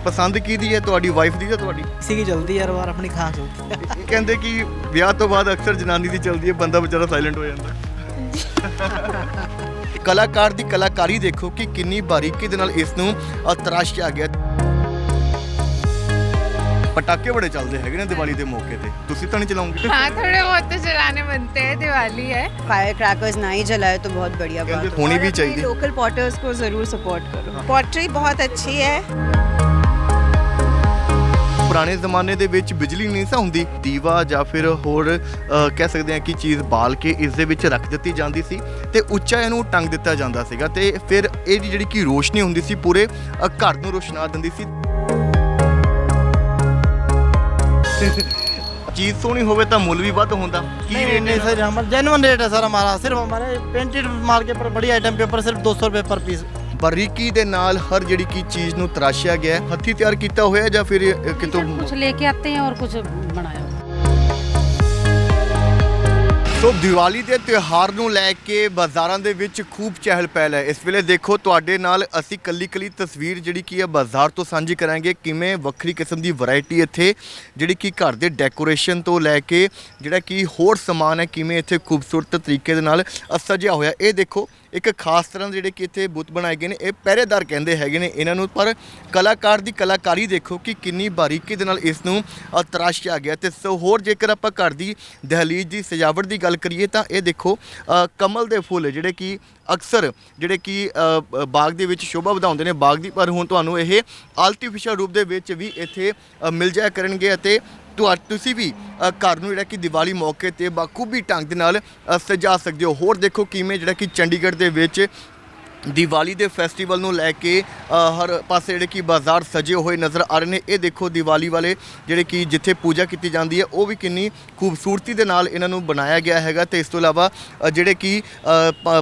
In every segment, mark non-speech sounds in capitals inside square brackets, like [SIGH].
ਪਸੰਦ ਕਿਹਦੀ ਹੈ ਤੁਹਾਡੀ ਵਾਈਫ ਦੀ ਜਾਂ ਤੁਹਾਡੀ किसी की जल्दी है हर बार अपनी कहाँ चलती है ਇਹ ਕਹਿੰਦੇ ਕਿ ਵਿਆਹ ਤੋਂ ਬਾਅਦ ਅਕਸਰ ਜਨਾਨੀ ਦੀ ਚਲਦੀ ਹੈ ਬੰਦਾ ਵਿਚਾਰਾ ਸਾਇਲੈਂਟ ਹੋ ਜਾਂਦਾ ਕਲਾਕਾਰ ਦੀ ਕਲਾਕਾਰੀ ਦੇਖੋ ਕਿ ਕਿੰਨੀ ਬਾਰੀਕੀ ਦੇ ਨਾਲ ਇਸ ਨੂੰ ਅ, ਤਰਾਸ਼ਿਆ ਗਿਆ ਪਟਾਕੇ ਬੜੇ ਚੱਲਦੇ ਹੈਗੇ ਨੇ ਦੀਵਾਲੀ ਦੇ ਮੌਕੇ ਤੇ ਤੁਸੀਂ ਤਾਂ ਨਹੀਂ ਚਲਾਉਂਗੇ हाँ थोड़े बहुत तो चलाने बनते हैं दिवाली है फायर क्रैकर्स ना ही जलाए तो बहुत बढ़िया कहते बात होनी और भी अपने चाहिए। लोकल पॉटर्स को जरूर सपोर्ट करो पॉटरी बहुत अच्छी है ਪੁਰਾਣੇ ਜ਼ਮਾਨੇ ਦੇ ਵਿੱਚ ਬਿਜਲੀ ਨਹੀਂ ਸੀ ਹੁੰਦੀ ਦੀਵਾ ਜਾਂ ਫਿਰ ਹੋਰ ਅ, ਕਹਿ ਸਕਦੇ ਹਾਂ ਕਿ ਚੀਜ਼ ਬਾਲ ਕੇ ਇਸ ਦੇ ਵਿੱਚ ਰੱਖ ਦਿੱਤੀ ਜਾਂਦੀ ਸੀ ਤੇ ਉੱਚਾ ਇਹਨੂੰ ਟੰਗ ਦਿੱਤਾ ਜਾਂਦਾ ਸੀਗਾ ਤੇ ਫਿਰ ਇਹਦੀ ਜਿਹੜੀ ਕਿ ਰੋਸ਼ਨੀ ਹੁੰਦੀ ਸੀ ਪੂਰੇ ਅ, ਘਰ ਨੂੰ ਰੋਸ਼ਨਾ ਦਿੰਦੀ ਸੀ ਚੀਜ਼ ਸੋਹਣੀ ਹੋਵੇ ਤਾਂ ਮੁੱਲ ਵੀ ਵੱਧ ਹੁੰਦਾ ਕੀ नहीं ਰੇਟ नहीं सर हमारा जेनुअन रेट है सर हमारा सिर्फ हमारे पेंटेड माल के ऊपर बड़ी आइटम के ऊपर सिर्फ दो सौ रुपये पर पीस ਬਾਰੀਕੀ ਦੇ ਨਾਲ ਹਰ ਜਿਹੜੀ ਕੀ ਚੀਜ਼ ਨੂੰ ਤਰਾਸ਼ਿਆ ਗਿਆ ਹੈ ਹੱਥੀ ਤਿਆਰ ਕੀਤਾ ਹੋਇਆ ਜਾਂ ਫਿਰ ਇਹ ਕਿਤੋਂ कुछ लेके आते हैं और कुछ बनाया हुआ ਸੋ ਦੀਵਾਲੀ ਦੇ ਤਿਉਹਾਰ ਨੂੰ ਲੈ ਕੇ ਬਾਜ਼ਾਰਾਂ ਦੇ ਵਿੱਚ ਖੂਬ ਚਹਿਲ ਪਹਿਲ ਹੈ ਇਸ ਵੇਲੇ ਦੇਖੋ ਤੁਹਾਡੇ ਨਾਲ ਅਸੀਂ ਕੱਲੀ ਕੱਲੀ ਤਸਵੀਰ ਜਿਹੜੀ ਕੀ ਹੈ ਬਾਜ਼ਾਰ ਤੋਂ ਸਾਂਝੀ ਕਰਾਂਗੇ ਕਿਵੇਂ ਵੱਖਰੀ ਕਿਸਮ ਦੀ ਵੈਰਾਈਟੀ ਇੱਥੇ ਜਿਹੜੀ ਕਿ ਘਰ ਦੇ ਡੈਕੋਰੇਸ਼ਨ ਤੋਂ ਲੈ ਕੇ ਜਿਹੜਾ ਕਿ ਹੋਰ ਸਮਾਨ ਹੈ ਕਿਵੇਂ ਇੱਥੇ ਖੂਬਸੂਰਤ ਤਰੀਕੇ ਦੇ ਨਾਲ ਅ, ਸਜਿਆ ਹੋਇਆ ਇਹ ਦੇਖੋ ਇੱਕ ਖਾਸ ਤਰ੍ਹਾਂ ਦੇ ਜਿਹੜੇ ਕਿ ਇੱਥੇ ਬੁੱਤ ਬਣਾਏ ਗਏ ਨੇ, ਇਹ ਪਹਿਰੇਦਾਰ ਕਹਿੰਦੇ ਹੈਗੇ ਨੇ ਇਹਨਾਂ ਨੂੰ, ਪਰ ਕਲਾਕਾਰ ਦੀ ਕਲਾਕਾਰੀ ਦੇਖੋ ਕਿ ਕਿੰਨੀ ਬਾਰੀਕੀ ਦੇ ਨਾਲ ਇਸ ਨੂੰ ਤਰਾਸ਼ਿਆ ਗਿਆ। ਤੇ ਸੋ, ਹੋਰ ਜੇਕਰ ਆਪਾਂ ਘਰ ਦੀ ਦਹਲੀਜ਼ ਦੀ ਸਜਾਵਟ ਦੀ ਗੱਲ ਕਰੀਏ ਤਾਂ ਇਹ ਦੇਖੋ ਕਮਲ ਦੇ ਫੁੱਲ ਜਿਹੜੇ ਕਿ ਅਕਸਰ ਜਿਹੜੇ ਕਿ ਬਾਗ ਦੇ ਵਿੱਚ ਸ਼ੋਭਾ ਵਧਾਉਂਦੇ ਨੇ ਬਾਗ ਦੀ, ਪਰ ਹੁਣ ਤੁਹਾਨੂੰ ਇਹ ਆਰਟੀਫੀਸ਼ੀਅਲ ਰੂਪ ਦੇ ਵਿੱਚ ਵੀ ਇੱਥੇ ਮਿਲ ਜਾਇਆ ਕਰਨਗੇ ਅਤੇ ਤੁਹਾ ਤੁਸੀਂ ਵੀ ਅ, ਘਰ ਨੂੰ ਜਿਹੜਾ ਕਿ ਦੀਵਾਲੀ ਮੌਕੇ ਤੇ ਬਾਖੂਬੀ ਢੰਗ ਦੇ ਨਾਲ ਅ, ਸਜਾ ਸਕਦੇ ਹੋ। ਹੋਰ ਦੇਖੋ ਕਿਵੇਂ ਜਿਹੜਾ ਕਿ ਚੰਡੀਗੜ੍ਹ ਦੇ ਵਿੱਚ ਦੀਵਾਲੀ ਦੇ ਫੈਸਟੀਵਲ ਨੂੰ ਲੈ ਕੇ ਹਰ ਪਾਸੇ ਜਿਹੜੇ ਕਿ ਬਾਜ਼ਾਰ ਸਜੇ ਹੋਏ ਨਜ਼ਰ ਆ ਰਹੇ ਨੇ। ਇਹ ਦੇਖੋ ਦੀਵਾਲੀ ਵਾਲੇ ਜਿਹੜੇ ਕਿ ਜਿੱਥੇ ਪੂਜਾ ਕੀਤੀ ਜਾਂਦੀ ਹੈ, ਉਹ ਵੀ ਕਿੰਨੀ ਖੂਬਸੂਰਤੀ ਦੇ ਨਾਲ ਇਹਨਾਂ ਨੂੰ ਬਣਾਇਆ ਗਿਆ ਹੈਗਾ ਤੇ ਇਸ ਤੋਂ ਇਲਾਵਾ ਜਿਹੜੇ ਕਿ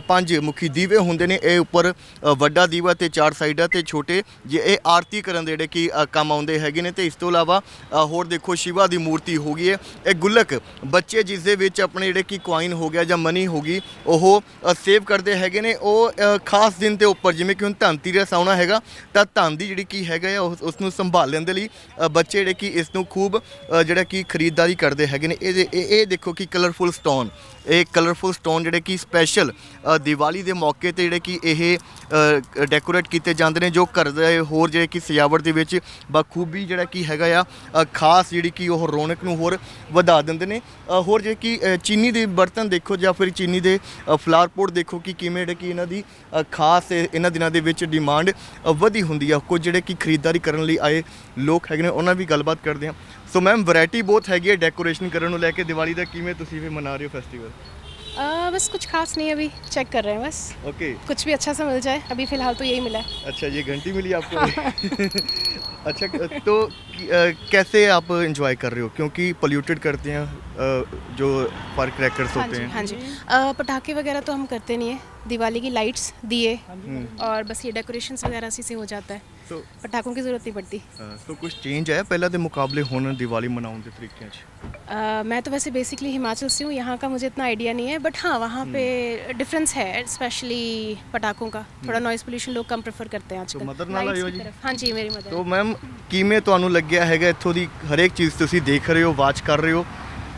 ਪੰਜ ਮੁਖੀ ਦੀਵੇ ਹੁੰਦੇ ਨੇ, ਇਹ ਉੱਪਰ ਵੱਡਾ ਦੀਵਾ ਤੇ ਚਾਰ ਸਾਈਡਾਂ ਤੇ ਛੋਟੇ, ਜੇ ਇਹ ਆਰਤੀ ਕਰਨ ਦੇ ਜਿਹੜੇ ਕਿ ਕੰਮ ਆਉਂਦੇ ਹੈਗੇ ਨੇ ਤੇ ਇਸ ਤੋਂ ਇਲਾਵਾ ਹੋਰ ਦੇਖੋ ਸ਼ਿਵਾ ਦੀ ਮੂਰਤੀ ਹੋ ਗਈ ਹੈ। ਇਹ ਗੁੱਲਕ ਬੱਚੇ ਜਿਸ ਦੇ ਵਿੱਚ ਆਪਣੇ ਜਿਹੜੇ ਕਿ ਕੁਆਇਨ ਹੋ ਗਿਆ ਜਾਂ ਮਨੀ ਹੋ ਗਈ, ਉਹ ਸੇਵ ਕਰਦੇ ਹੈਗੇ ਨੇ। ਉਹ ਖਾਸ 10 ਦਿਨ ਦੇ ਉੱਪਰ, ਜਿਵੇਂ ਕਿ ਹੁਣ ਧਨਤੀਰਸ ਸੌਣਾ ਹੈਗਾ, ਤਾਂ ਧਨ ਦੀ ਜਿਹੜੀ ਕੀ ਹੈਗਾ ਆ, ਉਸ ਨੂੰ ਸੰਭਾਲਣ ਦੇ ਲਈ ਬੱਚੇ ਜਿਹੜੇ ਕਿ ਇਸ ਨੂੰ ਖੂਬ ਜਿਹੜਾ ਕਿ ਖਰੀਦਦਾਰੀ ਕਰਦੇ ਹੈਗੇ ਨੇ, ਇਹ ਇਹ ਦੇਖੋ ਕਿ ਕਲਰਫੁਲ ਸਟੋਨ ਇਹ ਕਲਰਫੁਲ ਸਟੋਨ ਜਿਹੜੇ ਕਿ ਸਪੈਸ਼ਲ ਦੀਵਾਲੀ ਦੇ ਮੌਕੇ ਤੇ ਜਿਹੜੇ ਕਿ ਇਹ ਡੈਕੋਰੇਟ ਕੀਤੇ ਜਾਂਦੇ ਨੇ, ਜੋ ਘਰ ਦੇ ਹੋਰ ਜਿਹੜੇ ਕਿ ਸਜਾਵਟ ਦੇ ਵਿੱਚ ਬਖੂਬੀ ਜਿਹੜਾ ਕਿ ਹੈਗਾ ਆ ਖਾਸ ਜਿਹੜੀ ਕਿ ਉਹ ਰੌਣਕ ਨੂੰ ਹੋਰ ਵਧਾ ਦਿੰਦੇ ਨੇ। ਹੋਰ ਜਿਹੜੇ ਕਿ ਚੀਨੀ ਦੇ ਬਰਤਨ ਦੇਖੋ ਜਾਂ ਫਿਰ ਚੀਨੀ ਦੇ ਫਲਾਰ ਪੋਟ ਦੇਖੋ ਕਿ ਕਿਵੇਂ ਜਿਹੜੇ ਕਿ ਇਹਨਾਂ ਦੀ ਖਾਸ ਇਹਨਾਂ ਦਿਨਾਂ ਦੇ ਵਿੱਚ ਡਿਮਾਂਡ ਵਧੀ ਹੁੰਦੀ ਆ। ਕੁਝ ਜਿਹੜੇ ਕਿ ਖਰੀਦਦਾਰੀ ਕਰਨ ਲਈ ਆਏ ਲੋਕ ਹੈਗੇ ਨੇ, ਉਹਨਾਂ ਵੀ ਗੱਲਬਾਤ ਕਰਦੇ ਆ ਸੋ ਮੈਮ ਵੈਰਾਈਟੀ ਬਹੁਤ ਹੈਗੀ ਹੈ ਡੈਕੋਰੇਸ਼ਨ ਕਰਨ ਨੂੰ ਲੈ ਕੇ ਦੀਵਾਲੀ ਦਾ ਕਿਵੇਂ ਤੁਸੀਂ ਵੀ ਮਨਾ ਰਹੇ ਹੋ ਫੈਸਟੀਵਲ आ, बस कुछ खास नहीं है अभी चेक कर रहे हैं बस ओके कुछ भी अच्छा सा मिल जाए अभी फिलहाल तो यही मिला है अच्छा ये घंटी मिली आपको अच्छा तो अ, कैसे आप एंजॉय कर रहे हो क्योंकि पोल्यूटेड करते हैं अ, जो फायर क्रैकर्स हाँ होते जी हैं हाँ जी आ, पटाखे वगैरह तो हम करते नहीं है दिवाली की लाइट्स दिए हम्म, और बस ये डेकोरेशन वगैरह इसी से हो जाता है तो पटाखों की ज़रूरत नहीं पड़ती ਅ, तो कुछ चेंज है ਪਹਿਲਾਂ ਦੇ ਮੁਕਾਬਲੇ ਹੁਣ ਦੀਵਾਲੀ ਮਨਾਉਣ ਦੇ ਤਰੀਕਿਆਂ 'ਚ आ, मैं तो वैसे बेसिकली हिमाचल से हूँ यहाँ का मुझे इतना आइडिया नहीं है बट हाँ वहाँ पे डिफरेंस है स्पेशली पटाखों का थोड़ा नॉइज़ पोल्यूशन लोग कम प्रेफर करते हैं आजकल mother ਨਾਲ Lights ਆਏ ਹੋ की जी? तरफ। हाँ जी मेरी मदर ਤੋ ਮੈਮ ਕਿਵੇਂ ਤੁਹਾਨੂੰ ਲੱਗਿਆ ਹੈਗਾ ਇੱਥੋਂ ਦੀ ਹਰੇਕ ਚੀਜ਼ ਤੁਸੀਂ ਦੇਖ ਰਹੇ ਹੋ ਵਾਚ ਕਰ ਰਹੇ ਹੋ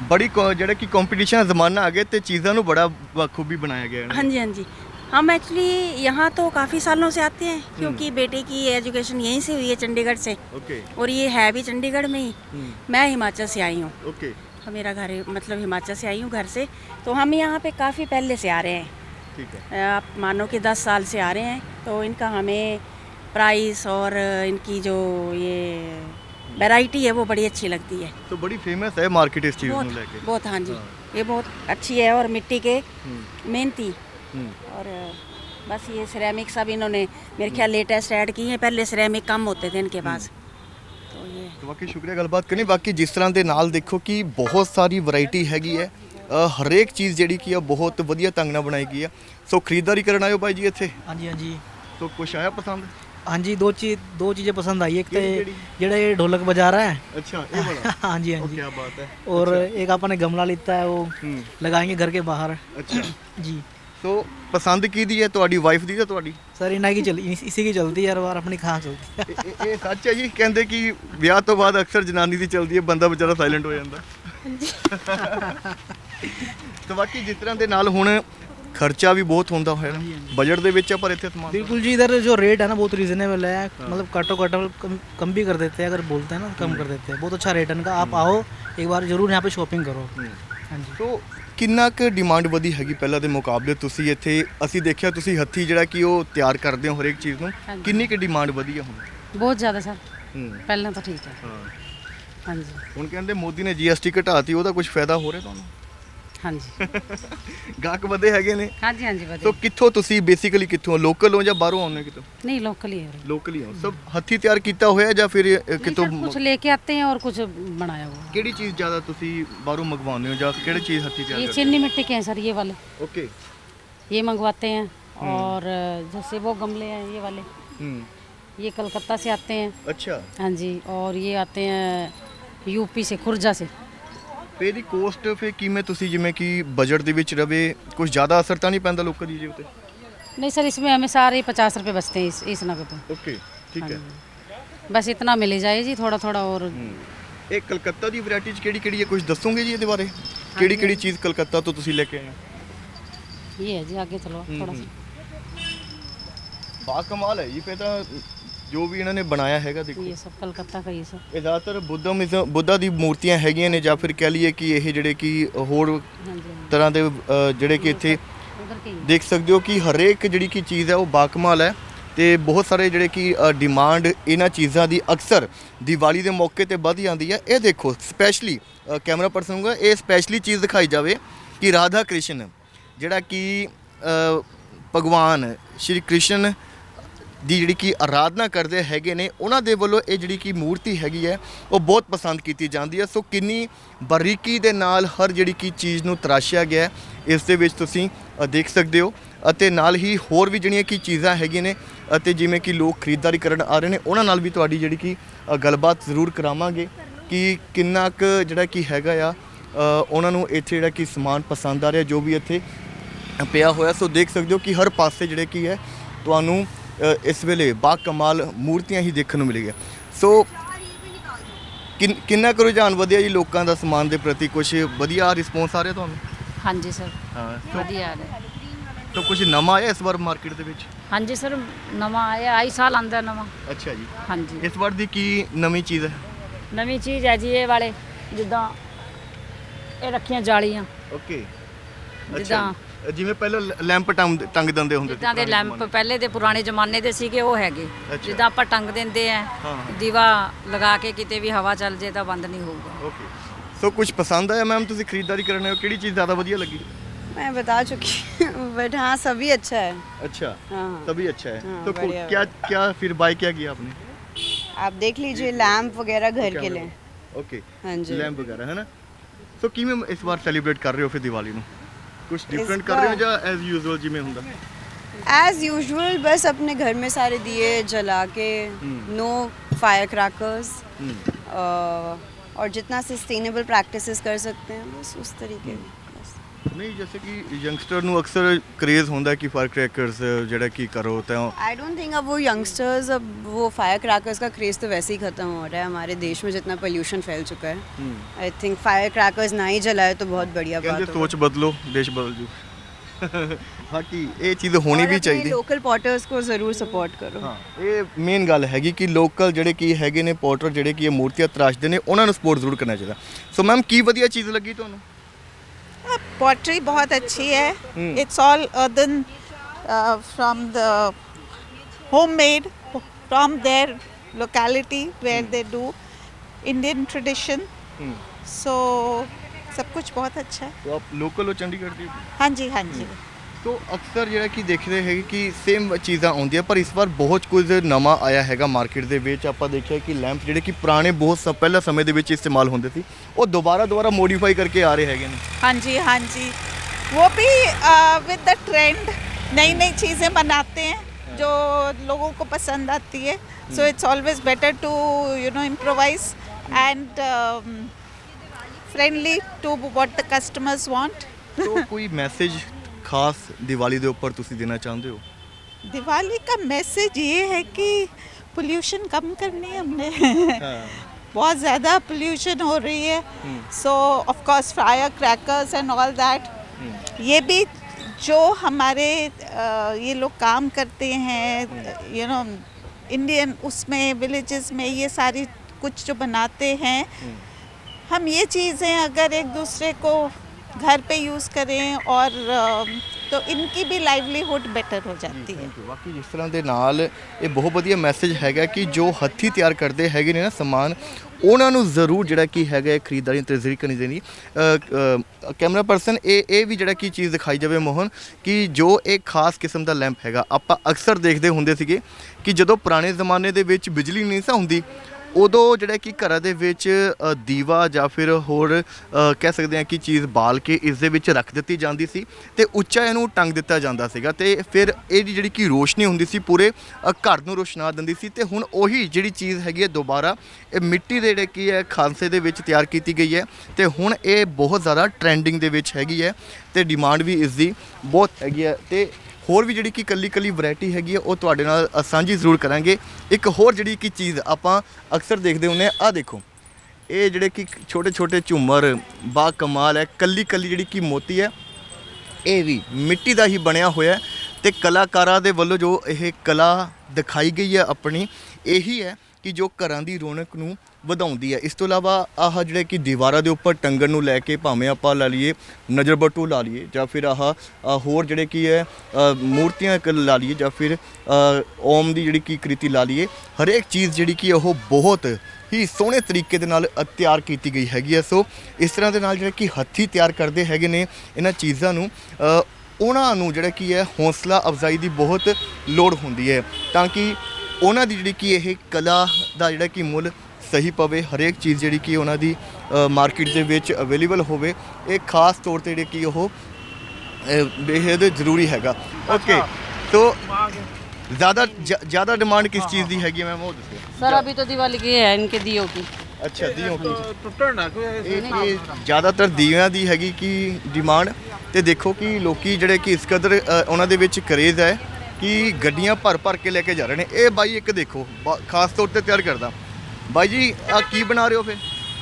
ਬੜੀ ਕੋ- ਜਿਹੜਾ ਕਿ ਕੰਪੀਟੀਸ਼ਨ ਦਾ ਜ਼ਮਾਨਾ ਆ ਗਿਆ ਤੇ ਚੀਜ਼ਾਂ ਨੂੰ ਬੜਾ ਬਖੂਬੀ ਬਣਾਇਆ ਗਿਆ ਹੈ हाँ जी हाँ जी हम एक्चुअली यहाँ तो काफ़ी सालों से आते हैं हम्म। क्योंकि बेटे की एजुकेशन यहीं से हुई है चंडीगढ़ से। ओके और ये है भी चंडीगढ़ में ही। हम्म। मैं हिमाचल से आई हूँ। ओके हाँ, मेरा घर मतलब हिमाचल से आई हूँ घर से। तो हम यहाँ पे काफ़ी पहले से आ रहे हैं। ठीक है। आप मानो कि दस साल से आ रहे हैं तो इनका हमें प्राइस और इनकी जो ये वैरायटी है वो बड़ी अच्छी लगती है। तो बड़ी फ़ेमस है मार्केट इस चीज़ बहुत हाँ जी। हाँ। ये बहुत अच्छी है और मिट्टी के हम्म। मेहनती। और बस ये सिरेमिक सब इन्होंने मेरे ख्याल लेटेस्ट ऐड की हैं पहले सिरेमिक कम होते थे इनके पास तो ये तो बाकी शुक्रिया ਗੱਲਬਾਤ ਕਰਨੀ ਬਾਕੀ ਜਿਸ ਤਰ੍ਹਾਂ ਦੇ ਨਾਲ ਦੇਖੋ ਕਿ ਬਹੁਤ ਸਾਰੀ ਵੈਰਾਈਟੀ ਹੈਗੀ ਹੈ ਅ, ਹਰੇਕ ਚੀਜ਼ ਜਿਹੜੀ ਕੀ ਆ ਬਹੁਤ ਵਧੀਆ ਢੰਗ ਨਾਲ ਬਣਾਈ ਗਈ ਆ ਸੋ ਖਰੀਦਦਾਰੀ ਕਰਨ ਆਇਓ ਭਾਈ ਜੀ ਇੱਥੇ हाँ जी हाँ जी ਸੋ ਕੁਛ ਆਇਆ ਪਸੰਦ हाँ जी दो चीज दो चीज़ें पसंद आई एक तो केड़ी- केड़ी? जेड़ा ये ढोलक बजा रहा है ਅੱਛਾ ਇਹ ਬੜਾ [LAUGHS] हाँ जी हाँ ਉਹ जी ਕੀ ਬਾਤ ਹੈ और एक आपने गमला लेता है वो हम्म, लगाएंगे घर के बाहर अच्छा जी ਸੋ ਪਸੰਦ ਕਿਹਦੀ ਹੈ ਤੁਹਾਡੀ ਵਾਈਫ ਦੀ ਜਾਂ ਤੁਹਾਡੀ सर इना की चल इसी की चलती है हर बार अपनी कहाँ चलती है ਇਹ- ਇਹ ਇਹ ਸੱਚ ਹੈ ਜੀ ਕਹਿੰਦੇ ਕਿ ਵਿਆਹ ਤੋਂ ਬਾਅਦ ਅਕਸਰ ਜਨਾਨੀ ਦੀ ਚਲਦੀ ਹੈ ਬੰਦਾ ਵਿਚਾਰਾ ਸਾਇਲੈਂਟ ਹੋ ਜਾਂਦਾ ਤਾਂ ਬਾਕੀ ਜਿਸ ਤਰ੍ਹਾਂ ਦੇ ਨਾਲ ਹੁਣ ਖਰਚਾ ਵੀ ਬਹੁਤ ਹੁੰਦਾ ਹੋਇਆ ਨਾ ਬਜਟ ਦੇ ਵਿੱਚ ਆ ਪਰ ਇੱਥੇ ਸਮਾਨ बिल्कुल जी इधर जो रेट है ना बहुत रीजनेबल है मतलब कटो कटो कम कम भी कर देते हैं अगर बोलते हैं ना कम कर देते हैं बहुत अच्छा रेट है इनका आप आओ एक बार जरूर यहाँ पे शॉपिंग करो हाँ जी ਸੋ ਕਿੰਨਾ ਕੁ ਡਿਮਾਂਡ ਵਧੀ ਹੈਗੀ ਪਹਿਲਾਂ ਦੇ ਮੁਕਾਬਲੇ? ਤੁਸੀਂ ਇੱਥੇ ਅਸੀਂ ਦੇਖਿਆ ਤੁਸੀਂ ਹੱਥੀ ਜਿਹੜਾ ਕਿ ਉਹ ਤਿਆਰ ਕਰਦੇ ਹੋ ਹਰੇਕ ਚੀਜ਼ ਨੂੰ। ਕਿੰਨੀ ਕੁ ਡਿਮਾਂਡ ਵਧੀ ਹੈ ਹੁਣ? ਬਹੁਤ ਜ਼ਿਆਦਾ ਸਰ। ਹੂੰ। ਪਹਿਲਾਂ ਤਾਂ ਠੀਕ ਹੈ। ਹਾਂ। ਹਾਂਜੀ। ਹੁਣ ਕਹਿੰਦੇ ਮੋਦੀ ਨੇ ਜੀਐਸਟੀ ਘਟਾਤੀ ਉਹਦਾ ਕੁਝ ਫਾਇਦਾ ਹੋ ਰਿਹਾ ਤੁਹਾਨੂੰ? हाँ जी ਗਾਹਕ ਵਧੇ ਹੈਗੇ ਨੇ हाँ जी हाँ जी ਸੋ बताइए ਕਿੱਥੋਂ ਤੁਸੀਂ ਬੇਸਿਕਲੀ ਕਿੱਥੋਂ ਲੋਕਲ ਹੋ ਜਾਂ ਬਾਹਰੋਂ ਆਉਂਦੇ ਕਿਤੋਂ नहीं लोकल ही है ਲੋਕਲ ਹੀ ਹੋ ਸਭ ਹੱਥੀ ਤਿਆਰ ਕੀਤਾ ਹੋਇਆ ਜਾਂ ਫਿਰ ਅ, ਕਿਤੋਂ नहीं, सर, कुछ लेके आते हैं और कुछ बनाया हुआ है। ਕਿਹੜੀ ਚੀਜ਼ ਜ਼ਿਆਦਾ ਤੁਸੀਂ ਬਾਹਰੋਂ ਮੰਗਵਾਉਂਦੇ ਹੋ ਜਾਂ ਕਿਹੜੀ ਚੀਜ਼ ਹੱਥੀ ਤਿਆਰ ये ਕਰਦੇ चीनी मिट्टी के हैं सर ये वाले ਹੋ ਓਕੇ ये मंगवाते हैं और जैसे वो गमले हैं ये वाले ਹੂੰ ये कलकत्ता से आते हैं ਅੱਛਾ हाँ जी और ये आते हैं यूपी से खुर्जा से ਤੇ ਇਹਦੀ ਕੋਸਟ ਫਿਰ ਕਿਵੇਂ ਤੁਸੀਂ ਜਿਵੇਂ ਕਿ ਬਜਟ ਦੇ ਵਿੱਚ ਰਵੇ ਕੁਝ ਜ਼ਿਆਦਾ ਅਸਰ ਤਾਂ ਨਹੀਂ ਪੈਂਦਾ ਲੋਕਾਂ ਦੀ ਜੇਬ ਤੇ नहीं सर इसमें हमें सारे पचास रुपये बचते हैं इस इस नग पे ਓਕੇ ਠੀਕ ਹੈ बस इतना मिल ही जाए जी थोड़ा थोड़ा और ਇਹ ਕਲਕੱਤਾ ਦੀ ਵੈਰਾਈਟੀ ਚ ਕਿਹੜੀ ਕਿਹੜੀ ਹੈ ਕੁਝ ਦੱਸੋਗੇ ਜੀ ਇਹਦੇ ਬਾਰੇ ਕਿਹੜੀ ਕਿਹੜੀ ਚੀਜ਼ ਕਲਕੱਤਾ ਤੋਂ ਤੁਸੀਂ ਲੈ ਕੇ ਆਏ ਹੋ ये है जी आगे चलो थोड़ा सा ਬਾ ਕਮਾਲ ਹੈ ਜੀ ਫਿਰ ਤਾਂ ਜੋ ਵੀ ਇਹਨਾਂ ਨੇ ਬਣਾਇਆ ਹੈਗਾ ਦੇਖੋ ये सब कलकत्ता का ये सब ਇਹ ਜ਼ਿਆਦਾਤਰ ਬੁੱਧਮ ਬੁੱਧਾ ਦੀ ਮੂਰਤੀਆਂ ਹੈਗੀਆਂ ਨੇ ਜਾਂ ਫਿਰ ਕਹਿ ਲਈਏ ਕਿ ਇਹ ਜਿਹੜੇ ਕਿ ਹੋਰ हाँ जी हाँ ਤਰ੍ਹਾਂ ਦੇ ਅ, ਜਿਹੜੇ ਕਿ ਇੱਥੇ जी। उधर के ही ਦੇਖ ਸਕਦੇ ਹੋ ਕਿ ਹਰੇਕ ਜਿਹੜੀ ਕੀ ਚੀਜ਼ ਹੈ ਉਹ ਬਾਕਮਾਲ ਹੈ ਤੇ ਬਹੁਤ ਸਾਰੇ ਜਿਹੜੇ ਕਿ ਅ, ਡਿਮਾਂਡ ਇਹਨਾਂ ਚੀਜ਼ਾਂ ਦੀ ਅਕਸਰ ਦੀਵਾਲੀ ਦੇ ਮੌਕੇ ਤੇ ਵੱਧ ਜਾਂਦੀ ਹੈ ਇਹ ਦੇਖੋ ਸਪੈਸ਼ਲੀ ਕੈਮਰਾ ਪਰਸਨ ਹੋਊਗਾ ਇਹ ਸਪੈਸ਼ਲੀ ਚੀਜ਼ ਦਿਖਾਈ ਜਾਵੇ ਕਿ ਰਾਧਾ ਕ੍ਰਿਸ਼ਨ ਜਿਹੜਾ ਕਿ ਅ, ਭਗਵਾਨ ਸ਼੍ਰੀ ਕ੍ਰਿਸ਼ਨ ਦੀ ਜਿਹੜੀ ਕਿ ਆਰਾਧਨਾ ਕਰਦੇ ਹੈਗੇ ਨੇ, ਉਹਨਾਂ ਦੇ ਵੱਲੋਂ ਇਹ ਜਿਹੜੀ ਕਿ ਮੂਰਤੀ ਹੈਗੀ ਹੈ, ਉਹ ਬਹੁਤ ਪਸੰਦ ਕੀਤੀ ਜਾਂਦੀ ਹੈ। ਸੋ ਕਿੰਨੀ ਬਰੀਕੀ ਦੇ ਨਾਲ ਹਰ ਜਿਹੜੀ ਕਿ ਚੀਜ਼ ਨੂੰ ਤਰਾਸ਼ਿਆ ਗਿਆ ਹੈ, ਇਸ ਦੇ ਵਿੱਚ ਤੁਸੀਂ ਦੇਖ ਸਕਦੇ ਹੋ। ਅਤੇ ਨਾਲ ਹੀ ਹੋਰ ਵੀ ਜਿਹੜੀਆਂ ਕਿ ਚੀਜ਼ਾਂ ਹੈਗੀਆਂ ਨੇ, ਅਤੇ ਜਿਵੇਂ ਕਿ ਲੋਕ ਖਰੀਦਦਾਰੀ ਕਰਨ ਆ ਰਹੇ ਨੇ, ਉਹਨਾਂ ਨਾਲ ਵੀ ਤੁਹਾਡੀ ਜਿਹੜੀ ਕਿ ਗੱਲਬਾਤ ਜ਼ਰੂਰ ਕਰਾਵਾਂਗੇ ਕਿ ਕਿੰਨਾ ਕੁ ਜਿਹੜਾ ਕਿ ਹੈਗਾ ਆ ਉਹਨਾਂ ਨੂੰ ਇੱਥੇ ਜਿਹੜਾ ਕਿ ਸਮਾਨ ਪਸੰਦ ਆ ਰਿਹਾ ਜੋ ਵੀ ਇੱਥੇ ਪਿਆ ਹੋਇਆ। ਸੋ ਦੇਖ ਸਕਦੇ ਹੋ ਕਿ ਹਰ ਪਾਸੇ ਜਿਹੜੇ ਕੀ ਹੈ, ਤੁਹਾਨੂੰ ਇਸ ਵੇਲੇ ਬਾ ਕਮਾਲ ਮੂਰਤੀਆਂ ਹੀ ਦੇਖਣ ਨੂੰ ਮਿਲੇਗੀਆਂ ਸੋ ਕਿੰਨ- ਕਿੰਨਾ ਕੁ ਰੁਝਾਨ ਵਧਿਆ ਜੀ ਲੋਕਾਂ ਦਾ ਸਮਾਨ ਦੇ ਪ੍ਰਤੀ? ਕੁਝ ਵਧੀਆ ਰਿਸਪੌਂਸ ਆ ਰਿਹਾ ਤੁਹਾਨੂੰ? ਹਾਂਜੀ ਸਰ। ਹਾਂ ਵਧੀਆ ਆ ਰਿਹਾ। ਤਾਂ ਕੁਝ ਨਵਾਂ ਆਇਆ ਇਸ ਵਾਰ ਮਾਰਕੀਟ ਦੇ ਵਿੱਚ? ਹਾਂਜੀ ਸਰ ਨਵਾਂ ਆਇਆ। ਆਈ ਸਾਲ ਆਂਦਾ ਨਵਾਂ। ਅੱਛਾ ਜੀ। ਹਾਂਜੀ। ਇਸ ਵਾਰ ਦੀ ਕੀ ਨਵੀਂ ਚੀਜ਼ ਹੈ? ਨਵੀਂ ਚੀਜ਼ ਹੈ ਜੀ ਇਹ ਵਾਲੇ ਜਿੱਦਾਂ ਇਹ ਰੱਖੀਆਂ ਜਾਲੀਆਂ। ਓਕੇ ਜਿੱਦਾਂ- ਜਿਵੇਂ ਪਹਿਲਾਂ ਲੈਂਪ ਟੰਗ- ਟੰਗ ਦਿੰਦੇ ਹੁੰਦੇ ਸੀ ਜਿੱਦਾਂ ਦੇ ਲੈਂਪ ਪਹਿਲੇ ਦੇ ਪੁਰਾਣੇ ਜ਼ਮਾਨੇ ਦੇ ਸੀਗੇ ਉਹ ਹੈਗੇ। ਅੱਛਾ। ਜਿੱਦਾਂ ਆਪਾਂ ਟੰਗ ਦਿੰਦੇ ਆ ਦੀਵਾ ਲਗਾ ਕੇ ਕਿਤੇ ਵੀ ਹਵਾ ਚੱਲ ਜੇ ਤਾਂ ਬੰਦ ਨਹੀਂ ਹੋਊਗਾ। ਓਕੇ। ਸੋ ਕੁਝ ਪਸੰਦ ਆਇਆ ਮੈਮ ਤੁਸੀਂ ਖਰੀਦਦਾਰੀ ਕਰਨ ਆਏ ਹੋ? ਕਿਹੜੀ ਚੀਜ਼ ਜ਼ਿਆਦਾ ਵਧੀਆ ਲੱਗੀ? मैं बता चुकी हूँ बट हाँ सभी अच्छा है अच्छा हाँ तभी अच्छा है हाँ, तो बढ़िया क्या क्या फिर बाय क्या किया आपने आप देख लीजिए लैम्प वगैरह घर के लिए ओके हाँ जी लैंप वगैरह है ना तो किवें इस बार सेलिब्रेट कर ਨੂੰ? कुछ डिफरेंट कर रहे हो या एज यूजुअल जी में ਹੁੰਦਾ एज यूजुअल बस अपने घर में सारे दिए जला के नो फायर क्रैकर्स और जितना सस्टेनेबल प्रैक्टिसेस कर सकते हैं बस उस तरीके हम्म। में। ਨਹੀਂ ਜੈਸੇ ਕਿ ਯੰਗਸਟਰ ਨੂੰ ਅਕਸਰ ਕ੍ਰੇਜ਼ ਹੁੰਦਾ ਕਿ फायर क्रैकर्स ਜਿਹੜਾ ਕੀ ਕਰੋ ਤਾਂ आई डोंट थिंक अब वो यंगस्टर्स अब वो फायर क्रैकर्स का क्रेज़ तो वैसे ही ख़त्म हो रहा है हमारे देश में जितना पोल्यूशन फैल चुका है आई थिंक फायर क्रैकर्स ना ही जलाए तो बहुत बढ़िया ਕਹਿੰਦੇ बात होगा ਸੋਚ ਬਦਲੋ ਦੇਸ਼ ਬਦਲ ਜੂ ਬਾਕੀ ਇਹ ਚੀਜ਼ ਹੋਣੀ ਵੀ ਚਾਹੀਦੀ ਲੋਕਲ ਪੋਟਰਸ को ज़रूर सपोर्ट करो ਹਾਂ ਇਹ ਮੇਨ ਗੱਲ ਹੈਗੀ ਕਿ ਲੋਕਲ ਜਿਹੜੇ ਕੀ ਹੈਗੇ ਨੇ ਪੋਰਟਰ ਜਿਹੜੇ ਕੀ ਇਹ ਮੂਰਤੀਆਂ ਤਰਾਸ਼ਦੇ ਨੇ ਉਹਨਾਂ ਨੂੰ ਸਪੋਰਟ ਜ਼ਰੂਰ ਕਰਨਾ ਚਾਹੀਦਾ ਸੋ ਮੈਮ ਕੀ ਵਧੀਆ ਚੀਜ਼ ਲੱਗੀ ਤੁਹਾਨੂੰ हाँ, पॉटरी बहुत अच्छी है। It's all earthen from the home made from their locality where they do Indian tradition so सब कुछ बहुत अच्छा है। तो आप लोकल हो चंडीगढ़ की? हाँ जी हाँ जी। हम्म। ਤੋ ਅਕਸਰ ਜਿਹੜਾ ਕਿ ਦੇਖਦੇ ਹੈਗੇ ਕਿ ਸੇਮ ਚੀਜ਼ਾਂ ਆਉਂਦੀਆਂ ਪਰ ਇਸ ਵਾਰ ਬਹੁਤ ਕੁਝ ਨਵਾਂ ਆਇਆ ਹੈਗਾ ਮਾਰਕੀਟ ਦੇ ਵਿੱਚ ਆਪਾਂ ਦੇਖਿਆ ਕਿ ਲੈਂਪ ਜਿਹੜੇ ਕਿ ਪੁਰਾਣੇ ਬਹੁਤ ਸ- ਪਹਿਲਾਂ ਸਮੇਂ ਦੇ ਵਿੱਚ ਇਸਤੇਮਾਲ ਹੁੰਦੇ ਸੀ ਉਹ ਦੁਬਾਰਾ ਦੁਬਾਰਾ ਮੋਡੀਫਾਈ ਕਰਕੇ ਆ ਰਹੇ ਹੈਗੇ ਨੇ हाँ जी हाँ जी वो भी विद द ट्रेंड नई नई चीज़ें बनाते हैं जो लोगों को पसंद आती है so it's always better to you know improvise and friendly to what the customers want ਤੋ ਕੋਈ ਮੈਸੇਜ ਖਾਸ ਦੀਵਾਲੀ ਦੇ ਉੱਪਰ ਤੁਸੀਂ ਦੇਣਾ ਚਾਹੁੰਦੇ ਹੋ दिवाली का मैसेज ये है कि पोल्यूशन कम करनी है हमने बहुत ज़्यादा पोल्यूशन हो रही है so of course fire crackers and all that ये भी जो हमारे अ, ये लोग काम करते हैं यू नो इंडियन उसमें विलेजेस में ये सारी कुछ जो बनाते हैं हम ये चीज़ें अगर एक दूसरे को घर पे यूज़ करें और अ, तो इनकी भी लाइवलीहुड बेटर हो जाती है ਬਾਕੀ ਜਿਸ ਤਰ੍ਹਾਂ ਦੇ ਨਾਲ ਇਹ ਬਹੁਤ ਵਧੀਆ ਮੈਸੇਜ ਹੈਗਾ ਕਿ ਜੋ ਹੱਥੀ ਤਿਆਰ ਕਰਦੇ ਹੈਗੇ ਨੇ ਨਾ ਸਮਾਨ ਉਹਨਾਂ ਨੂੰ ਜ਼ਰੂਰ ਜਿਹੜਾ ਕੀ ਹੈਗਾ ਇਹ ਖਰੀਦਦਾਰੀ ਤੇ ਜ਼ਰੀ ਕਰਨੀ ਦੇਣੀ ਕੈਮਰਾ ਪਰਸਨ ਇਹ ਇਹ ਵੀ ਜਿਹੜਾ ਕੀ ਚੀਜ਼ ਦਿਖਾਈ ਜਾਵੇ ਮੋਹਨ ਕਿ ਜੋ ਇੱਕ ਖਾਸ ਕਿਸਮ ਦਾ ਲੈਂਪ ਹੈਗਾ ਆਪਾਂ ਅਕਸਰ ਦੇਖਦੇ ਹੁੰਦੇ ਸੀਗੇ ਕਿ ਜਦੋਂ ਪੁਰਾਣੇ ਜ਼ਮਾਨੇ ਦੇ ਵਿੱਚ ਬਿਜਲੀ ਨਹੀਂ ਸੀ ਹੁੰਦੀ ਉਦੋਂ ਜਿਹੜਾ ਕਿ ਘਰਾਂ ਦੇ ਵਿੱਚ ਅ, ਦੀਵਾ ਜਾਂ ਫਿਰ ਹੋਰ ਅ, ਕਹਿ ਸਕਦੇ ਹਾਂ ਕਿ ਚੀਜ਼ ਬਾਲ ਕੇ ਇਸ ਦੇ ਵਿੱਚ ਰੱਖ ਦਿੱਤੀ ਜਾਂਦੀ ਸੀ ਤੇ ਉੱਚਾ ਇਹਨੂੰ ਟੰਗ ਦਿੱਤਾ ਜਾਂਦਾ ਸੀਗਾ ਤੇ ਫਿਰ ਇਹਦੀ ਜਿਹੜੀ ਕਿ ਰੋਸ਼ਨੀ ਹੁੰਦੀ ਸੀ ਪੂਰੇ ਅ, ਘਰ ਨੂੰ ਰੋਸ਼ਨਾ ਦਿੰਦੀ ਸੀ ਤੇ ਹੁਣ ਉਹੀ ਜਿਹੜੀ ਚੀਜ਼ ਹੈਗੀ ਹੈ ਦੁਬਾਰਾ ਇਹ ਮਿੱਟੀ ਦੇ ਜਿਹੜੇ ਕੀ ਹੈ ਖਾਂਸੇ ਦੇ ਵਿੱਚ ਤਿਆਰ ਕੀਤੀ ਗਈ ਹੈ ਤੇ ਹੁਣ ਇਹ ਬਹੁਤ ਜ਼ਿਆਦਾ ਟ੍ਰੈਂਡਿੰਗ ਦੇ ਵਿੱਚ ਹੈਗੀ ਹੈ ਤੇ ਡਿਮਾਂਡ ਵੀ ਇਸ ਦੀ ਬਹੁਤ ਹੈਗੀ ਹੈ ਤੇ ਹੋਰ ਵੀ ਜਿਹੜੀ ਕਿ ਕੱਲੀ ਕੱਲੀ ਵੈਰਾਈਟੀ ਹੈਗੀ ਹੈ ਉਹ ਤੁਹਾਡੇ ਨਾਲ ਸਾਂਝੀ ਜ਼ਰੂਰ ਕਰਾਂਗੇ। ਇੱਕ ਹੋਰ ਜਿਹੜੀ ਕਿ ਚੀਜ਼ ਆਪਾਂ ਅਕਸਰ ਦੇਖਦੇ ਹੁੰਦੇ ਆ ਆ ਦੇਖੋ। ਇਹ ਜਿਹੜੇ ਕਿ ਛੋਟੇ ਛੋਟੇ ਝੂਮਰ ਬਾ ਕਮਾਲ ਹੈ, ਕੱਲੀ ਕੱਲੀ ਜਿਹੜੀ ਕਿ ਮੋਤੀ ਹੈ, ਇਹ ਵੀ ਮਿੱਟੀ ਦਾ ਹੀ ਬਣਿਆ ਹੋਇਆ ਹੈ ਤੇ ਕਲਾਕਾਰਾਂ ਦੇ ਵੱਲੋਂ ਜੋ ਇਹ ਕਲਾ ਦਿਖਾਈ ਗਈ ਹੈ ਆਪਣੀ, ਇਹੀ ਹੈ ਕਿ ਜੋ ਘਰਾਂ ਦੀ ਰੌਣਕ ਨੂੰ ਵਧਾਉਂਦੀ ਹੈ। ਇਸ ਤੋਂ ਇਲਾਵਾ ਆਹ ਜਿਹੜੇ ਕਿ ਦੀਵਾਰਾਂ ਦੇ ਉੱਪਰ ਟੰਗਣ ਨੂੰ ਲੈ ਕੇ ਭਾਵੇਂ ਆਪਾਂ ਲਾ ਲਈਏ ਨਜ਼ਰਬਟੂ ਲਾ ਲਈਏ ਜਾਂ ਫਿਰ ਆਹ ਹੋਰ ਜਿਹੜੇ ਕੀ ਹੈ ਮੂਰਤੀਆਂ ਕ ਲਾ ਲਈਏ ਜਾਂ ਫਿਰ ਓਮ ਦੀ ਜਿਹੜੀ ਕੀ ਕ੍ਰਿਤੀ ਲਾ ਲਈਏ, ਹਰੇਕ ਚੀਜ਼ ਜਿਹੜੀ ਕਿ ਉਹ ਬਹੁਤ ਹੀ ਸੋਹਣੇ ਤਰੀਕੇ ਦੇ ਨਾਲ ਤਿਆਰ ਕੀਤੀ ਗਈ ਹੈਗੀ ਹੈ। ਸੋ ਇਸ ਤਰ੍ਹਾਂ ਦੇ ਨਾਲ ਜਿਹੜੇ ਕਿ ਹੱਥੀ ਤਿਆਰ ਕਰਦੇ ਹੈਗੇ ਨੇ ਇਹਨਾਂ ਚੀਜ਼ਾਂ ਨੂੰ ਉਹਨਾਂ ਨੂੰ ਜਿਹੜਾ ਕੀ ਹੈ, ਹੌਸਲਾ ਅਫਜ਼ਾਈ ਦੀ ਬਹੁਤ ਲੋੜ ਹੁੰਦੀ ਹੈ। ਤਾਂ ਕਿ ਉਹਨਾਂ ਦੀ ਜਿਹੜੀ ਕਿ ਇਹ ਕਲਾ ਦਾ ਜਿਹੜਾ ਕਿ ਮੁੱਲ ਸਹੀ ਪਵੇ ਹਰੇਕ ਚੀਜ਼ ਜਿਹੜੀ ਕਿ ਉਹਨਾਂ ਦੀ ਮਾਰਕੀਟ ਦੇ ਵਿੱਚ ਅਵੇਲੇਬਲ ਹੋਵੇ ਇਹ ਖਾਸ ਤੌਰ ਤੇ ਜਿਹੜੀ ਕਿ ਉਹ ਅ, ਬੇਹੱਦ ਜ਼ਰੂਰੀ ਹੈਗਾ ਓਕੇ ਸੋ ਜ਼ਿਆਦਾ ਜ- ਜ਼ਿਆਦਾ ਡਿਮਾਂਡ ਕਿਸ ਚੀਜ਼ ਦੀ ਹੈਗੀ ਹੈ ਮੈਮ ਉਹ ਦੱਸੋ सर अभी तो दिवाली की है इनके दियो की ਅੱਛਾ ਦੀਓ ਕੀ ਇਹ ਇਹ ਜ਼ਿਆਦਾਤਰ ਦੀਵਿਆਂ ਦੀ ਹੈਗੀ ਕਿ ਡਿਮਾਂਡ ਤੇ ਦੇਖੋ ਕਿ ਲੋਕੀ ਜਿਹੜੇ ਕਿ ਇਸ ਕਦਰ ਅ, ਉਹਨਾਂ ਦੇ ਵਿੱਚ ਕਰੇਜ਼ ਹੈ ਕਿ ਗੱਡੀਆਂ ਭਰ ਭਰ ਕੇ ਲੈ ਕੇ ਜਾ ਰਹੇ ਨੇ ਇਹ ਬਾਈ ਇੱਕ ਦੇਖੋ ਬਾ- ਖਾਸ ਤੌਰ ਤੇ ਤਿਆਰ ਕਰਦਾ ਬਾਈ ਜੀ ਆ ਕੀ ਬਣਾ ਰਹੇ ਹੋ ਫਿਰ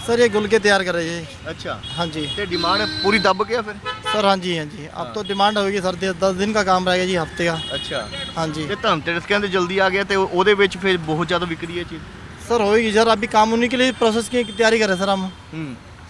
सर ये गुल के तैयार कर रहे हैं ਅੱਛਾ हाँ जी ਤੇ ਡਿਮਾਂਡ ਪੂਰੀ ਦੱਬ ਗਿਆ ਫਿਰ सर हाँ जी हाँ जी अब तो डिमांड होगी सर दस दिन का काम रहेगा जी हफ्ते का ਅੱਛਾ हाँ जी ਤੇ ਧਨਤੇਰਸ ਕਹਿੰਦੇ ਜਲਦੀ ਆ ਗਿਆ ਤੇ ਉਹ- ਉਹਦੇ ਵਿੱਚ ਫਿਰ ਬਹੁਤ ਜ਼ਿਆਦਾ ਵਿਕਰੀ ਹੈ ਚੀਜ਼ सर होगी सर अभी काम उन्हीं के लिए प्रोसेस की तैयारी कर रहे हैं सर हम ਹੂੰ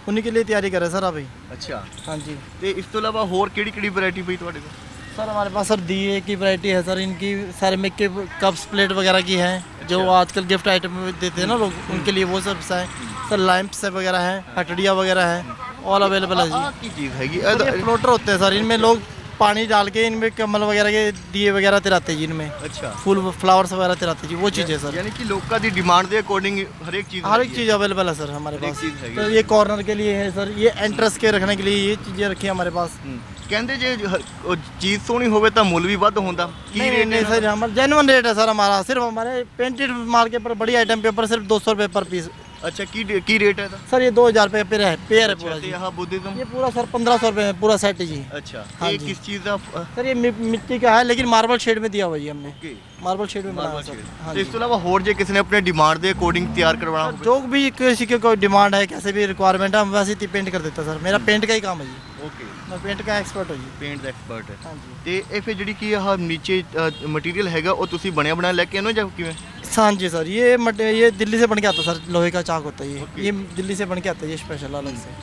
उन्हीं के लिए तैयारी कर रहे हैं सर अभी ਅੱਛਾ हाँ जी ਤੇ ਇਸ ਤੋਂ ਇਲਾਵਾ ਹੋਰ ਕਿਹੜੀ ਕਿਹੜੀ ਵੈਰਾਈਟੀ ਪਈ ਤੁਹਾਡੇ ਕੋਲ सर हमारे पास सर दिए की वैरायटी है सर इनकी सैरमिक के कप्स प्लेट वगैरह की है जो अच्छा। आजकल गिफ्ट आइटम में देते हैं ना लोग हम्म। उनके लिए वो सब है सर लैंप्स वगैरह है हटड़िया वगैरह है ऑल अवेलेबल है जी। चीज़ है फ्लोटर होते हैं सर इनमें लोग पानी डाल के इनमें कमल वगैरह के दिए वगैरह तिराते जी इनमें। अच्छा। फूल फ्लावर्स वगैरह तिराते जी वो चीज़ है सर। यानी कि लोग का डिमांड के अकॉर्डिंग हर एक चीज़ हर एक चीज़ अवेलेबल है सर हमारे पास। तो ये कॉर्नर के लिए है सर ये एंट्रेंस के रखने के लिए ये चीज़ें रखी है हमारे पास। हम्म। ਕਹਿੰਦੇ ਜੇ ਹ- ਉਹ ਚੀਜ਼ ਸੋਹਣੀ ਹੋਵੇ ਤਾਂ ਮੁੱਲ ਵੀ ਵੱਧ ਹੁੰਦਾ ਕੀ नहीं ਰੇਟ नहीं ਹੈ सर हमारा जेनुअन रेट है सर हमारा सिर्फ हमारे पेंटेड माल के ऊपर बड़ी आइटम पे ऊपर सिर्फ दो सौ रुपये पर पीस ਅੱਛਾ ਕੀ ਡੇ- ਕੀ ਰੇਟ ਹੈ ਇਹਦਾ सर ये दो हज़ार रुपये पेयर है पेयर है पूरा ਤੇ जी ਆਹ ਬੁੱਧਿਜ਼ਮ ये पूरा सर पंद्रह सौ रुपये में पूरा सेट है जी ਅੱਛਾ हाँ ਇਹ जी। ਕਿਸ ਚੀਜ਼ ਦਾ ਅ, सर ये मि- मिट्टी का है लेकिन मार्बल शेड में दिया हुआ है जी हमने ਓਕੇ मार्बल शेड में बनाया ਮਾਰਬਲ सर ਸ਼ੇਡ हाँ ਤੇ ਇਸ जी ਤੋਂ ਇਲਾਵਾ ਹੋਰ ਜੇ ਕਿਸੇ ਨੇ ਆਪਣੇ ਡਿਮਾਂਡ ਦੇ ਅਕੋਰਡਿੰਗ ਤਿਆਰ ਕਰਵਾਉਣਾ ਹੋਵੇ जो भी किसी की कोई डिमांड है कैसे भी रिक्वायरमेंट है हम वैसे ही पेंट कर देते हैं सर मेरा पेंट का ही काम है जी ਓਕੇ मैं पेंट का एक्सपर्ट हूँ जी ਪੇਂਟ ਦਾ ਐਕਸਪਰਟ ਹੈ हाँ जी ਤੇ ਇਹ ਫਿਰ ਜਿਹੜੀ ਕੀ ਆਹ ਨੀਚੇ ਮਟੀਰੀਅਲ ਹੈਗਾ ਉਹ ਤੁਸੀਂ ਬਣਿਆ ਬਣਾਇਆ ਲੈ ਕੇ ਆਨੋ ਜਾਂ ਕਿਵੇਂ हाँ जी सर ये मट ये दिल्ली से बन के आता है सर लोहे का चाक होता है ये Okay. ये दिल्ली से बन के आता है ये स्पेशल अलग से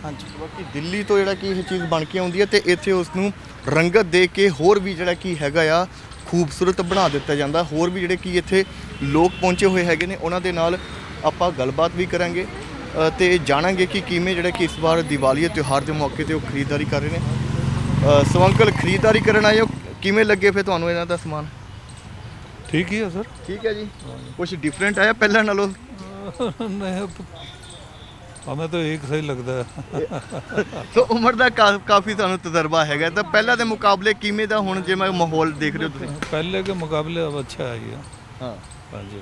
हाँ जी ਬਾਕੀ ਦਿੱਲੀ ਤੋਂ ਜਿਹੜਾ ਕਿ ਇਹ ਚੀਜ਼ ਬਣ ਕੇ ਆਉਂਦੀ ਹੈ ਤੇ ਇੱਥੇ ਉਸ ਨੂੰ ਰੰਗਤ ਦੇ ਕੇ ਹੋਰ ਵੀ ਜਿਹੜਾ ਕੀ ਹੈਗਾ ਆ ਖੂਬਸੂਰਤ ਬਣਾ ਦਿੱਤਾ ਜਾਂਦਾ ਹੋਰ ਵੀ ਜਿਹੜੇ ਕੀ ਇੱਥੇ ਲੋਕ ਪਹੁੰਚੇ ਹੋਏ ਹੈਗੇ ਨੇ ਉਹਨਾਂ ਦੇ ਨਾਲ ਆਪਾਂ ਗੱਲਬਾਤ ਵੀ ਕਰਾਂਗੇ ਅ, ਤੇ ਜਾਣਾਂਗੇ ਕਿ ਕਿਵੇਂ ਜਿਹੜਾ ਕਿ ਇਸ ਵਾਰ ਦੀਵਾਲੀ ਤਿਉਹਾਰ ਦੇ ਮੌਕੇ ਤੇ ਉਹ ਖਰੀਦਦਾਰੀ ਕਰ ਰਹੇ ਨੇ। ਸਵੰਕਲ ਖਰੀਦਦਾਰੀ ਕਰਨ ਆਏ ਕਿਵੇਂ ਲੱਗੇ ਫਿਰ ਤੁਹਾਨੂੰ ਇਹਨਾਂ ਦਾ ਸਮਾਨ? ਠੀਕ ਹੀ ਆ ਸਰ। ਠੀਕ ਹੈ ਜੀ। ਕੁਝ ਡਿਫਰੈਂਟ ਆਇਆ ਪਹਿਲਾਂ ਨਾਲੋਂ? [LAUGHS] ਨਹੀਂ ਤਾਂ ਇੱਕ ਸਹੀ ਲੱਗਦਾ। ਸੋ ਉਮਰ ਦਾ ਕਾਫੀ ਤੁਹਾਨੂੰ ਤਜਰਬਾ ਹੈਗਾ। ਤਾਂ ਪਹਿਲਾਂ ਦੇ ਮੁਕਾਬਲੇ ਕਿਵੇਂ ਦਾ ਹੁਣ ਜੇ ਮੈਂ ਮਾਹੌਲ ਦੇਖ ਰਿਹਾ ਤੁਸੀਂ? ਪਹਿਲੇ ਦੇ ਮੁਕਾਬਲੇ ਅੱਛਾ ਹੈ ਹਾਂ। ਹਾਂਜੀ।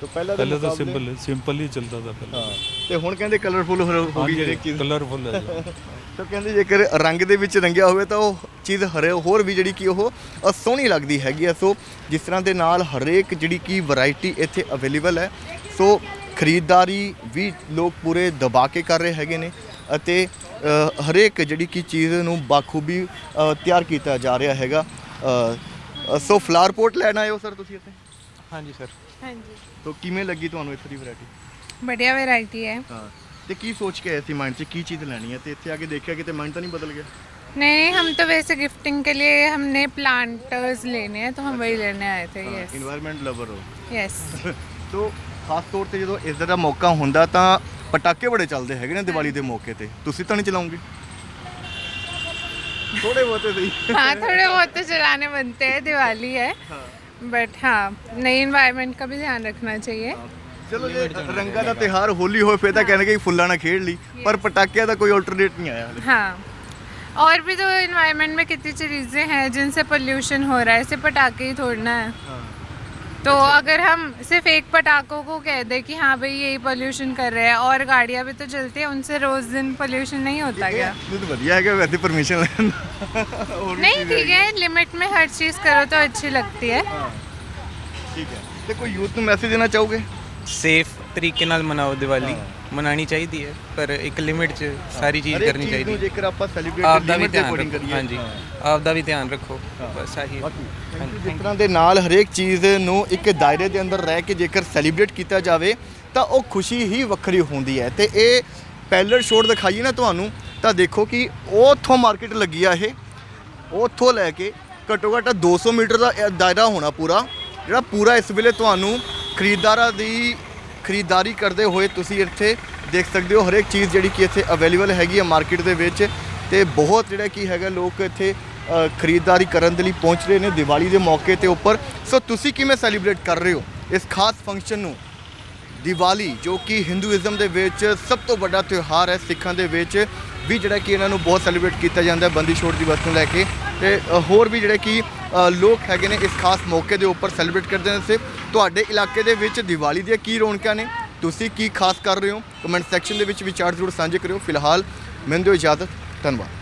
ਤਾਂ ਪਹਿਲਾਂ ਤਾਂ ਸਿੰਪਲ ਸਿੰਪਲ ਹੀ ਚੱਲਦਾ ਤਾਂ ਪਹਿਲਾਂ। ਹਾਂ ਤੇ ਹੁਣ ਕਹਿੰਦੇ ਕਲਰਫੁਲ ਹੋ ਗਈ ਜਿਹੜੇ ਕਿ ਕਲਰਫੁਲ ਹੈ ਜੀ। [LAUGHS] ਕਹਿੰਦੇ ਜੇਕਰ ਰੰਗ ਦੇ ਵਿੱਚ ਰੰਗਿਆ ਹੋਵੇ ਤਾਂ ਉਹ ਚੀਜ਼ ਹਰੇ ਹੋਰ ਵੀ ਜਿਹੜੀ ਕਿ ਉਹ ਸੋਹਣੀ ਲੱਗਦੀ ਹੈਗੀ ਆ ਸੋ ਜਿਸ ਤਰ੍ਹਾਂ ਦੇ ਨਾਲ ਹਰੇਕ ਜਿਹੜੀ ਕਿ ਵੈਰਾਈਟੀ ਇੱਥੇ ਅਵੇਲੇਬਲ ਹੈ। ਸੋ ਖਰੀਦਦਾਰੀ ਵੀ ਲੋਕ ਪੂਰੇ ਦਬਾ ਕੇ ਕਰ ਰਹੇ ਹੈਗੇ ਨੇ ਅਤੇ ਹਰੇਕ ਜਿਹੜੀ ਕਿ ਚੀਜ਼ ਨੂੰ ਬਾਖੂਬੀ ਤਿਆਰ ਕੀਤਾ ਜਾ ਰਿਹਾ ਹੈਗਾ। ਸੋ ਫਲਾਰ ਪੋਟ ਲੈਣ ਆਏ ਹੋ ਸਰ ਤੁਸੀਂ ਇੱਥੇ? ਹਾਂਜੀ ਸਰ ਹਾਂਜੀ। ਤੋ ਕਿਵੇਂ ਲੱਗੀ ਤੁਹਾਨੂੰ ਇੱਥੇ ਦੀ ਵੈਰਾਈਟੀ ਬੜੀਆ ਵੈਰਾਈਟੀ ਹੈ। ਹਾਂ। ਤੇ ਕੀ ਸੋਚ ਕੇ ਆਏ ਸੀ ਮਾਈਂਡ 'ਚ? ਕੀ ਚੀਜ਼ ਲੈਣੀ ਹੈ? ਤੇ ਇੱਥੇ ਆ ਕੇ ਦੇਖਿਆ ਕਿਤੇ ਮਾਈਂਡ ਤਾਂ ਨਹੀਂ ਬਦਲ ਗਿਆ? नहीं हम तो वैसे गिफ्टिंग के लिए हमने प्लांटर्स लेने हैं तो हम वही लेने आए थे यस এনवायरमेंट ਲਵਰ ਹੋ। यस [LAUGHS] ਤੋ ਖਾਸ ਤੌਰ ਤੇ ਜਦੋਂ ਇਸ ਦਾ ਮੌਕਾ ਹੁੰਦਾ ਤਾਂ ਪਟਾਕੇ ਬੜੇ ਚੱਲਦੇ ਹੈਗੇ ਨੇ ਦੀਵਾਲੀ ਦੇ ਮੌਕੇ ਤੇ। ਤੁਸੀਂ ਤਾਂ ਨਹੀਂ ਚਲਾਉਂਗੇ? ਥੋੜੇ ਬਹੁਤੇ ਸਹੀ हाँ थोड़े बहुत तो चलाने बनते हैं दिवाली है बट हाँ नई इन्वायरमेंट का भी ध्यान रखना चाहिए ਚਲੋ ਜੇ ਰੰਗਾਂ ਦਾ ਤਿਹਾਰ ਹੋਲੀ ਹੋਏ ਫੇਰ ਤਾਂ ਕਹਿਣਗੇ ਕਿ ਫੁੱਲਾਂ ਨਾਲ ਖੇਡ ਲਈ ਪਰ ਪਟਾਕਿਆਂ ਦਾ ਕੋਈ ਆਲਟਰਨੇਟ ਨਹੀਂ ਆਇਆ ਹਾਲੇ हाँ और भी तो इन्वायरमेंट में कितनी चीज़ें हैं जिनसे पोल्यूशन हो रहा है सिर्फ पटाखे ही थोड़ना है तो अगर हम सिर्फ़ एक पटाखों को कह दें कि हाँ भाई यही पोल्यूशन कर रहे हैं और गाड़ियाँ भी तो चलती है उनसे रोज दिन पोल्यूशन नहीं होता क्या? तो बढ़िया है क्या परमिशन नहीं ठीक है लिमिट में हर चीज़ करो तो अच्छी लगती है। हाँ, ठीक है। देखो यूथ को मैसेज देना चाहोगे? ਸੇਫ ਤਰੀਕੇ ਨਾਲ ਮਨਾਓ ਦੀਵਾਲੀ। ਮਨਾਣੀ ਚਾਹੀਦੀ ਹੈ ਪਰ ਇੱਕ ਲਿਮਿਟ 'ਚ ਸਾਰੀ ਚੀਜ਼ ਕਰਨੀ ਚਾਹੀਦੀ ਹੈ। ਜੇਕਰ ਆਪਾਂ ਸੈਲੀਬ੍ਰੇਟ ਆਪ ਦਾ ਵੀ ਲਿਮਿਟ ਦੇ ਧਿਆਨ ਅਕੋਰਡਿੰਗ ਰੱਖੋ। ਕਰੀਏ। ਹਾਂਜੀ। ਆਪ ਦਾ ਵੀ ਧਿਆਨ ਰੱਖੋ। ਬਸ ਆਹੀ ਹੈ। ਜਿਸ ਤਰ੍ਹਾਂ ਦੇ ਨਾਲ ਹਰੇਕ ਚੀਜ਼ ਨੂੰ ਇੱਕ ਦਾਇਰੇ ਦੇ ਅੰਦਰ ਰਹਿ ਕੇ ਜੇਕਰ ਸੈਲੀਬ੍ਰੇਟ ਕੀਤਾ ਜਾਵੇ ਤਾਂ ਉਹ ਖੁਸ਼ੀ ਹੀ ਵੱਖਰੀ ਹੁੰਦੀ ਹੈ। ਤੇ ਇਹ ਪੈਲਰ ਸ਼ੋਟ ਦਿਖਾਈਏ ਨਾ ਤੁਹਾਨੂੰ ਤਾਂ ਦੇਖੋ ਕਿ ਉੱਥੋਂ ਮਾਰਕੀਟ ਲੱਗੀ ਆ ਇਹ। ਉੱਥੋਂ ਲੈ ਕੇ ਘੱਟੋ ਘੱਟ 200 ਮੀਟਰ ਦਾ ਇਹ ਦਾਇਰਾ ਹੋਣਾ ਪੂਰਾ। ਜਿਹੜਾ ਪੂਰਾ ਇਸ ਵੇਲੇ ਤੁਹਾਨੂੰ ਖਰੀਦਦਾਰਾਂ ਦੀ ਖਰੀਦਦਾਰੀ ਕਰਦੇ ਹੋਏ ਤੁਸੀਂ ਇੱਥੇ ਦੇਖ ਸਕਦੇ ਹੋ ਹਰੇਕ ਚੀਜ਼ ਜਿਹੜੀ ਕਿ ਇੱਥੇ ਅਵੇਲੇਬਲ ਹੈਗੀ ਹੈ ਮਾਰਕੀਟ ਦੇ ਵਿੱਚ ਤੇ ਬਹੁਤ ਜਿਹੜਾ ਕੀ ਹੈਗਾ ਲੋਕ ਇੱਥੇ ਖਰੀਦਦਾਰੀ ਕਰਨ ਦੇ ਲਈ ਪਹੁੰਚ ਰਹੇ ਨੇ ਦੀਵਾਲੀ ਦੇ ਮੌਕੇ ਤੇ ਉੱਪਰ। ਸੋ ਤੁਸੀਂ ਕਿਵੇਂ ਸੈਲੀਬ੍ਰੇਟ ਕਰ ਰਹੇ ਹੋ ਇਸ ਖਾਸ ਫੰਕਸ਼ਨ ਨੂੰ? ਦੀਵਾਲੀ ਜੋ ਕਿ ਹਿੰਦੂਇਜ਼ਮ ਦੇ ਵਿੱਚ ਸਭ ਤੋਂ ਵੱਡਾ ਤਿਉਹਾਰ ਹੈ ਸਿੱਖਾਂ ਦੇ ਵਿੱਚ ਵੀ ਜਿਹੜਾ ਕਿ ਇਹਨਾਂ ਨੂੰ ਬਹੁਤ ਸੈਲੀਬ੍ਰੇਟ ਕੀਤਾ ਜਾਂਦਾ ਹੈ ਬੰਦੀ ਛੋੜ ਦਿਵਸ ਨੂੰ ਲੈ ਕੇ। ਤੇ ਹੋਰ ਵੀ ਜਿਹੜੇ ਕਿ ਲੋਕ ਹੈਗੇ ਨੇ ਇਸ ਖਾਸ ਮੌਕੇ ਦੇ ਉੱਪਰ ਸੈਲੀਬ੍ਰੇਟ ਕਰਦੇ ਨੇ ਸਿਰਫ। ਤੁਹਾਡੇ ਇਲਾਕੇ ਦੇ ਵਿੱਚ ਦੀਵਾਲੀ ਦੀਆਂ ਕੀ ਰੌਣਕਾਂ ਨੇ? ਤੁਸੀਂ ਕੀ ਖਾਸ ਕਰ ਰਹੇ ਹੋ? ਕਮੈਂਟ ਸੈਕਸ਼ਨ ਦੇ ਵਿੱਚ ਵਿਚਾਰ ਜ਼ਰੂਰ ਸਾਂਝੇ ਕਰਿਓ। ਫਿਲਹਾਲ ਮੈਨੂੰ ਦਿਓ ਇਜਾਜ਼ਤ। ਧੰਨਵਾਦ।